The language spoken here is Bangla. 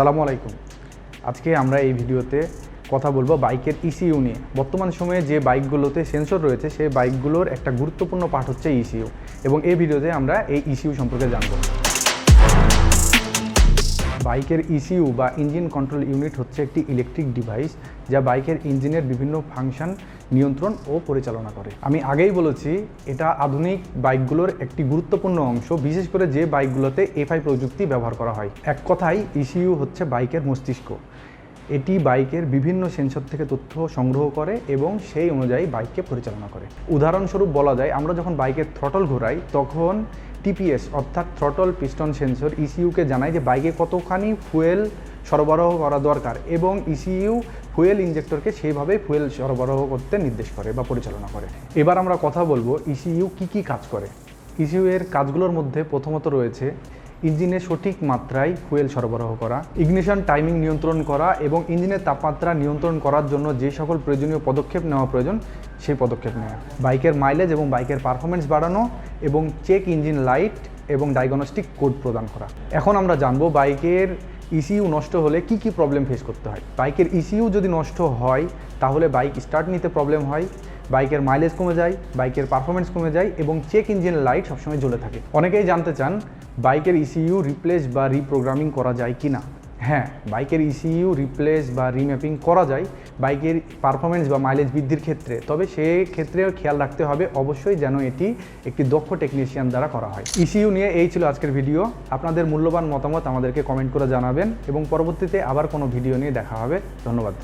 আসসালামু আলাইকুম। আজকে আমরা এই ভিডিওতে কথা বলব বাইকের ইসিউ নিয়ে। বর্তমান সময়ে যে বাইকগুলোতে সেন্সর রয়েছে, সেই বাইকগুলোর একটা গুরুত্বপূর্ণ পাঠ হচ্ছে ইসিউ এবং এই ভিডিওতে আমরা এই ইসিউ সম্পর্কে জানব। বাইকের ইসিইউ বা ইঞ্জিন কন্ট্রোল ইউনিট হচ্ছে একটি ইলেকট্রিক ডিভাইস যা বাইকের ইঞ্জিনের বিভিন্ন ফাংশন নিয়ন্ত্রণ ও পরিচালনা করে। আমি আগেই বলেছি, এটা আধুনিক বাইকগুলোর একটি গুরুত্বপূর্ণ অংশ, বিশেষ করে যে বাইকগুলোতে এফআই প্রযুক্তি ব্যবহার করা হয়। এক কথায় ইসিইউ হচ্ছে বাইকের মস্তিষ্ক। এটি বাইকের বিভিন্ন সেন্সর থেকে তথ্য সংগ্রহ করে এবং সেই অনুযায়ী বাইককে পরিচালনা করে। উদাহরণস্বরূপ বলা যায়, আমরা যখন বাইকের থ্রটল ঘোরাই, তখন টিপিএস অর্থাৎ থ্রটল পিস্টন সেন্সর ইসিইউকে জানায় যে বাইকে কতখানি ফুয়েল সরবরাহ করা দরকার এবং ইসিইউ ফুয়েল ইঞ্জেক্টরকে সেইভাবে ফুয়েল সরবরাহ করতে নির্দেশ করে বা পরিচালনা করে। এবার আমরা কথা বলব ইসিইউ কী কী কাজ করে। ইসিইউ এর কাজগুলোর মধ্যে প্রথমত রয়েছে ইঞ্জিনে সঠিক মাত্রায় ফুয়েল সরবরাহ করা ইগনিশন টাইমিং নিয়ন্ত্রণ করা এবং ইঞ্জিনের তাপমাত্রা নিয়ন্ত্রণ করার জন্য যে সকল প্রয়োজনীয় পদক্ষেপ নেওয়া প্রয়োজন সেই পদক্ষেপ নেওয়া বাইকের মাইলেজ এবং বাইকের পারফরমেন্স বাড়ানো এবং চেক ইঞ্জিন লাইট এবং ডায়াগনস্টিক কোড প্রদান করা। এখন আমরা জানব বাইকের ইসিইউ নষ্ট হলে কি কি প্রবলেম ফেস করতে হয়। বাইকের ইসিইউ যদি নষ্ট হয়, তাহলে বাইক স্টার্ট নিতে প্রবলেম হয়, বাইকের মাইলেজ কমে যায়, বাইকের পারফরমেন্স কমে যায় এবং চেক ইঞ্জিন লাইট সবসময় জ্বলে থাকে। অনেকেই জানতে চান, বাইকের ইসিইউ রিপ্লেস বা রিপ্রোগ্রামিং করা যায় কি না হ্যাঁ বাইকের ইসিইউ রিপ্লেস বা রিম্যাপিং করা যায়, বাইকের পারফরমেন্স বা মাইলেজ বৃদ্ধির ক্ষেত্রে। তবে সে ক্ষেত্রে খেয়াল রাখতে হবে অবশ্যই যেন এটি একটি দক্ষ টেকনিশিয়ান দ্বারা করা হয়। ইসিইউ নিয়ে এই ছিল আজকের ভিডিও। আপনাদের মূল্যবান মতামত আমাদেরকে কমেন্ট করে জানাবেন এবং পরবর্তীতে আবার কোনো ভিডিও নিয়ে দেখা হবে। ধন্যবাদ।